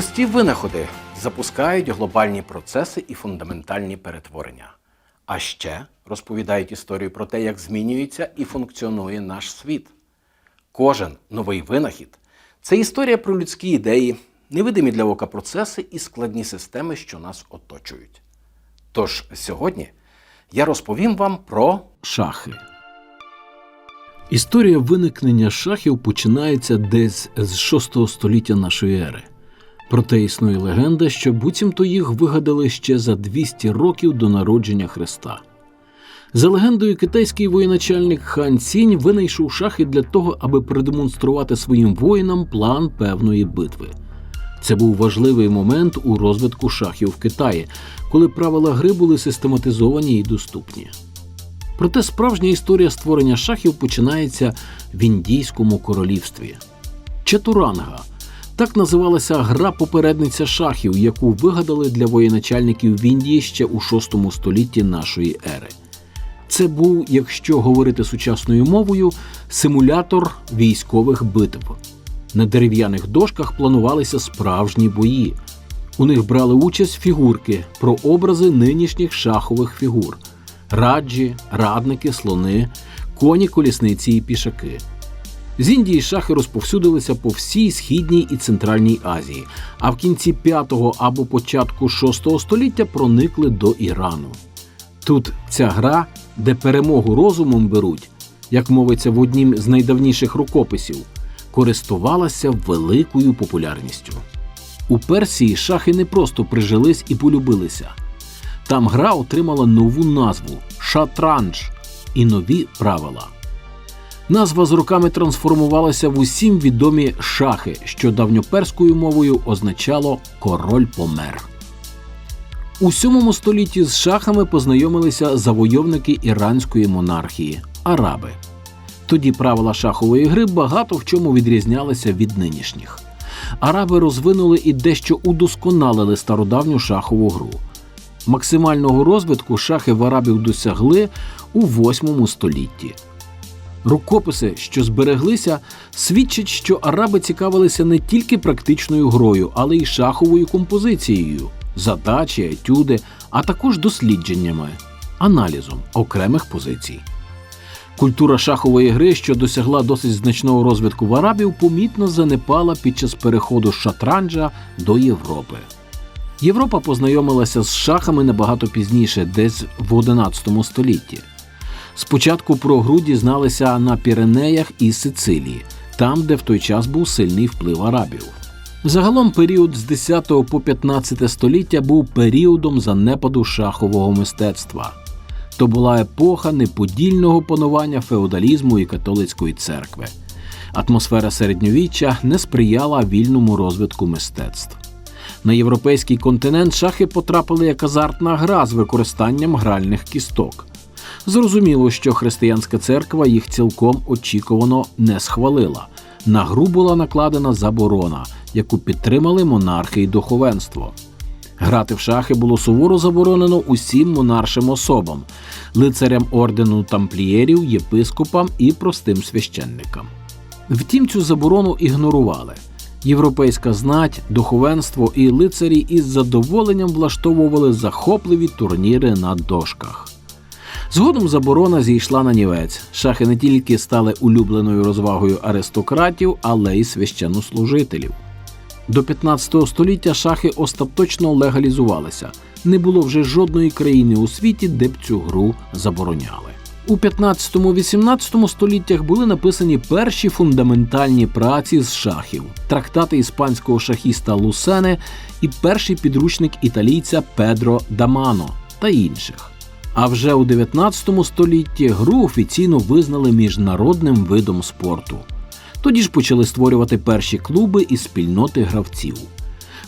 Прості винаходи запускають глобальні процеси і фундаментальні перетворення. А ще розповідають історію про те, як змінюється і функціонує наш світ. Кожен новий винахід це історія про людські ідеї, невидимі для ока процеси і складні системи, що нас оточують. Тож сьогодні я розповім вам про Шахи. Історія виникнення шахів починається десь з 6 століття нашої ери. Проте існує легенда, що буцімто їх вигадали ще за 200 років до народження Христа. За легендою, китайський воєначальник Хан Цінь винайшов шахи для того, аби продемонструвати своїм воїнам план певної битви. Це був важливий момент у розвитку шахів в Китаї, коли правила гри були систематизовані і доступні. Проте справжня історія створення шахів починається в індійському королівстві. Чатуранга так називалася гра попередниця шахів, яку вигадали для воєначальників в Індії ще у VI столітті нашої ери. Це був, якщо говорити сучасною мовою, симулятор військових битв. На дерев'яних дошках планувалися справжні бої. У них брали участь фігурки про образи нинішніх шахових фігур: раджі, радники, слони, коні, колісниці і пішаки. З Індії шахи розповсюдилися по всій східній і центральній Азії, а в кінці 5 або початку 6 століття проникли до Ірану. Тут ця гра, де перемогу розумом беруть, як мовиться в однім з найдавніших рукописів, користувалася великою популярністю. У Персії шахи не просто прижились і полюбилися. Там гра отримала нову назву шатранж і нові правила. Назва з роками трансформувалася в усім відомі шахи, що давньоперською мовою означало король помер. У 7 столітті з шахами познайомилися завойовники іранської монархії араби. Тоді правила шахової гри багато в чому відрізнялися від нинішніх. Араби розвинули і дещо удосконалили стародавню шахову гру. Максимального розвитку шахи в арабів досягли у 8 столітті. Рукописи, що збереглися, свідчать, що араби цікавилися не тільки практичною грою, але й шаховою композицією, задачі, етюди, а також дослідженнями, аналізом окремих позицій. Культура шахової гри, що досягла досить значного розвитку в арабів, помітно занепала під час переходу шатранджа до Європи. Європа познайомилася з шахами набагато пізніше, десь в 11 столітті. Спочатку про гру дізналися на Піренеях і Сицилії, там, де в той час був сильний вплив арабів. Загалом період з 10 по 15 століття був періодом занепаду шахового мистецтва. То була епоха неподільного панування феодалізму і католицької церкви. Атмосфера середньовіччя не сприяла вільному розвитку мистецтв. На європейський континент шахи потрапили як азартна гра з використанням гральних кісток. Зрозуміло, що християнська церква їх цілком очікувано не схвалила. На гру була накладена заборона, яку підтримали монархи і духовенство. Грати в шахи було суворо заборонено усім монаршим особам, лицарям ордену тамплієрів, єпископам і простим священникам. Втім, цю заборону ігнорували. Європейська знать, духовенство і лицарі із задоволенням влаштовували захопливі турніри на дошках. Згодом заборона зійшла на нівець. Шахи не тільки стали улюбленою розвагою аристократів, але й священнослужителів. До 15 століття шахи остаточно легалізувалися. Не було вже жодної країни у світі, де б цю гру забороняли. У 15-18 століттях були написані перші фундаментальні праці з шахів, трактати іспанського шахіста Лусене і перший підручник італійця Педро Дамано та інших. А вже у 19 столітті гру офіційно визнали міжнародним видом спорту. Тоді ж почали створювати перші клуби і спільноти гравців.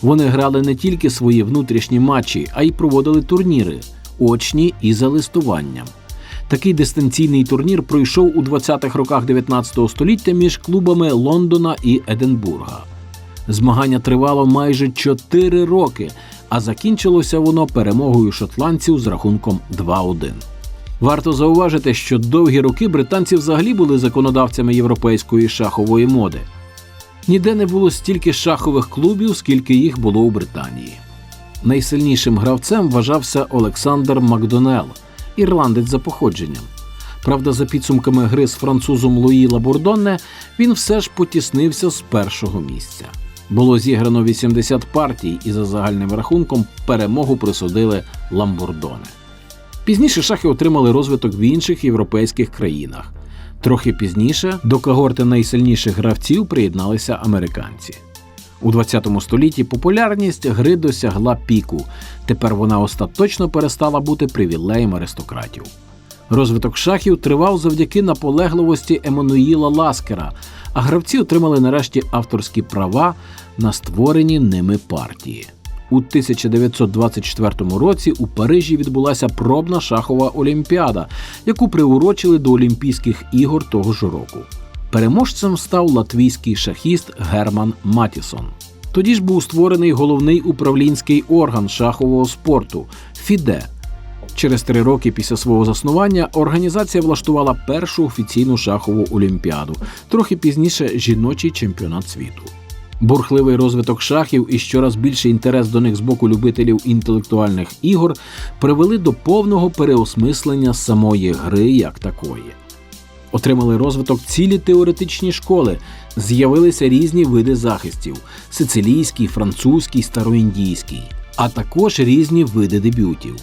Вони грали не тільки свої внутрішні матчі, а й проводили турніри, очні і за листуванням. Такий дистанційний турнір пройшов у 20-х роках 19 століття між клубами Лондона і Единбурга. Змагання тривало майже 4 роки, а закінчилося воно перемогою шотландців з рахунком 2-1. Варто зауважити, що довгі роки британці взагалі були законодавцями європейської шахової моди. Ніде не було стільки шахових клубів, скільки їх було у Британії. Найсильнішим гравцем вважався Олександр Макдонел, ірландець за походженням. Правда, за підсумками гри з французом Луї Лабурдонне, він все ж потіснився з першого місця. Було зіграно 80 партій, і за загальним рахунком перемогу присудили Ламбурдоне. Пізніше шахи отримали розвиток в інших європейських країнах. Трохи пізніше до когорти найсильніших гравців приєдналися американці. У 20 столітті популярність гри досягла піку. Тепер вона остаточно перестала бути привілеєм аристократів. Розвиток шахів тривав завдяки наполегливості Еммануїла Ласкера, а гравці отримали нарешті авторські права на створені ними партії. У 1924 році у Парижі відбулася пробна шахова олімпіада, яку приурочили до Олімпійських ігор того ж року. Переможцем став латвійський шахіст Герман Матісон. Тоді ж був створений головний управлінський орган шахового спорту ФІДЕ. Через три роки після свого заснування організація влаштувала першу офіційну шахову олімпіаду, трохи пізніше жіночий чемпіонат світу. Бурхливий розвиток шахів і щораз більший інтерес до них з боку любителів інтелектуальних ігор привели до повного переосмислення самої гри як такої. Отримали розвиток цілі теоретичні школи, з'явилися різні види захистів: сицилійський, французький, староіндійський, а також різні види дебютів.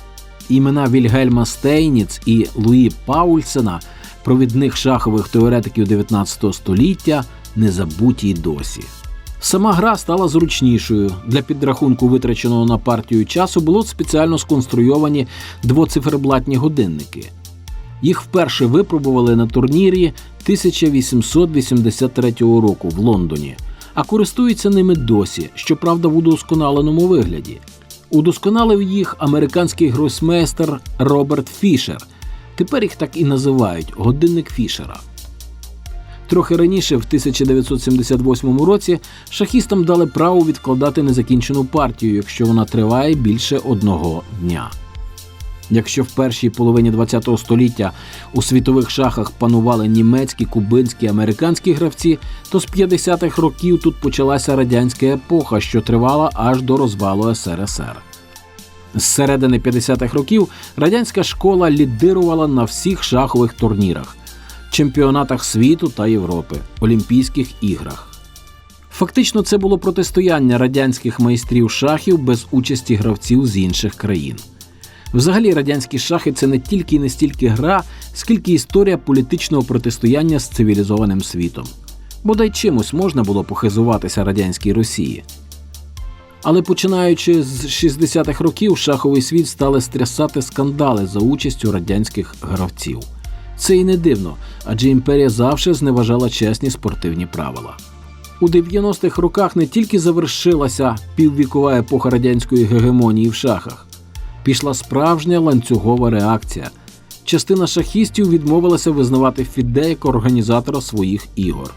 Імена Вільгельма Стейніц і Луї Паульсена, провідних шахових теоретиків 19 століття, не забуті й досі. Сама гра стала зручнішою. Для підрахунку витраченого на партію часу було спеціально сконструйовані двоциферблатні годинники. Їх вперше випробували на турнірі 1883 року в Лондоні, а користуються ними досі, щоправда, в удосконаленому вигляді. Удосконалив їх американський гросмейстер Роберт Фішер. Тепер їх так і називають годинник Фішера. Трохи раніше, в 1978 році, шахістам дали право відкладати незакінчену партію, якщо вона триває більше одного дня. Якщо в першій половині ХХ століття у світових шахах панували німецькі, кубинські, американські гравці, то з 50-х років тут почалася радянська епоха, що тривала аж до розвалу СРСР. З середини 50-х років радянська школа лідирувала на всіх шахових турнірах, чемпіонатах світу та Європи, Олімпійських іграх. Фактично, це було протистояння радянських майстрів шахів без участі гравців з інших країн. Взагалі, радянські шахи це не тільки і не стільки гра, скільки історія політичного протистояння з цивілізованим світом. Бодай чимось можна було похизуватися радянській Росії. Але починаючи з 60-х років, шаховий світ стали стрясати скандали за участю радянських гравців. Це і не дивно, адже імперія завжди зневажала чесні спортивні правила. У 90-х роках не тільки завершилася піввікова епоха радянської гегемонії в шахах, пішла справжня ланцюгова реакція. Частина шахістів відмовилася визнавати Фіде як організатора своїх ігор.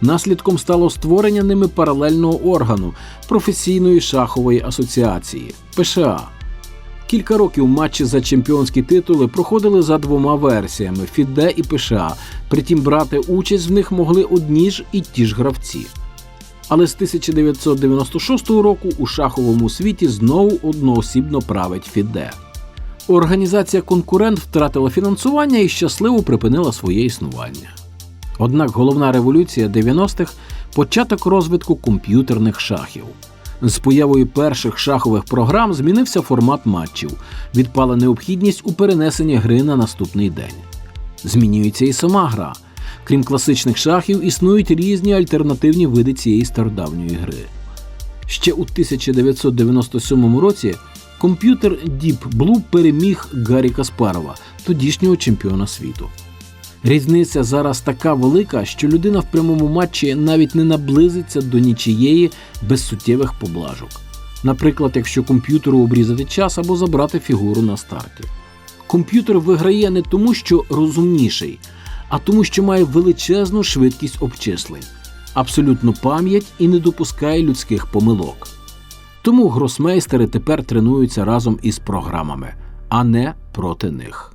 Наслідком стало створення ними паралельного органу професійної шахової асоціації ПША. Кілька років матчі за чемпіонські титули проходили за двома версіями Фіде і ПША. Притім брати участь в них могли одні ж і ті ж гравці. Але з 1996 року у шаховому світі знову одноосібно править Фіде. Організація конкурент втратила фінансування і щасливо припинила своє існування. Однак головна революція 90-х початок розвитку комп'ютерних шахів. З появою перших шахових програм змінився формат матчів, відпала необхідність у перенесенні гри на наступний день. Змінюється і сама гра. Крім класичних шахів, існують різні альтернативні види цієї стародавньої гри. Ще у 1997 році комп'ютер Deep Blue переміг Гаррі Каспарова, тодішнього чемпіона світу. Різниця зараз така велика, що людина в прямому матчі навіть не наблизиться до нічиєї без суттєвих поблажок. Наприклад, якщо комп'ютеру обрізати час або забрати фігуру на старті. Комп'ютер виграє не тому, що розумніший, а тому, що має величезну швидкість обчислень, абсолютну пам'ять і не допускає людських помилок. Тому гросмейстери тепер тренуються разом із програмами, а не проти них.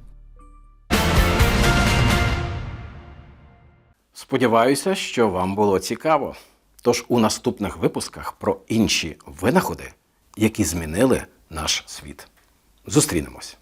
Сподіваюся, що вам було цікаво. Тож у наступних випусках про інші винаходи, які змінили наш світ. Зустрінемось!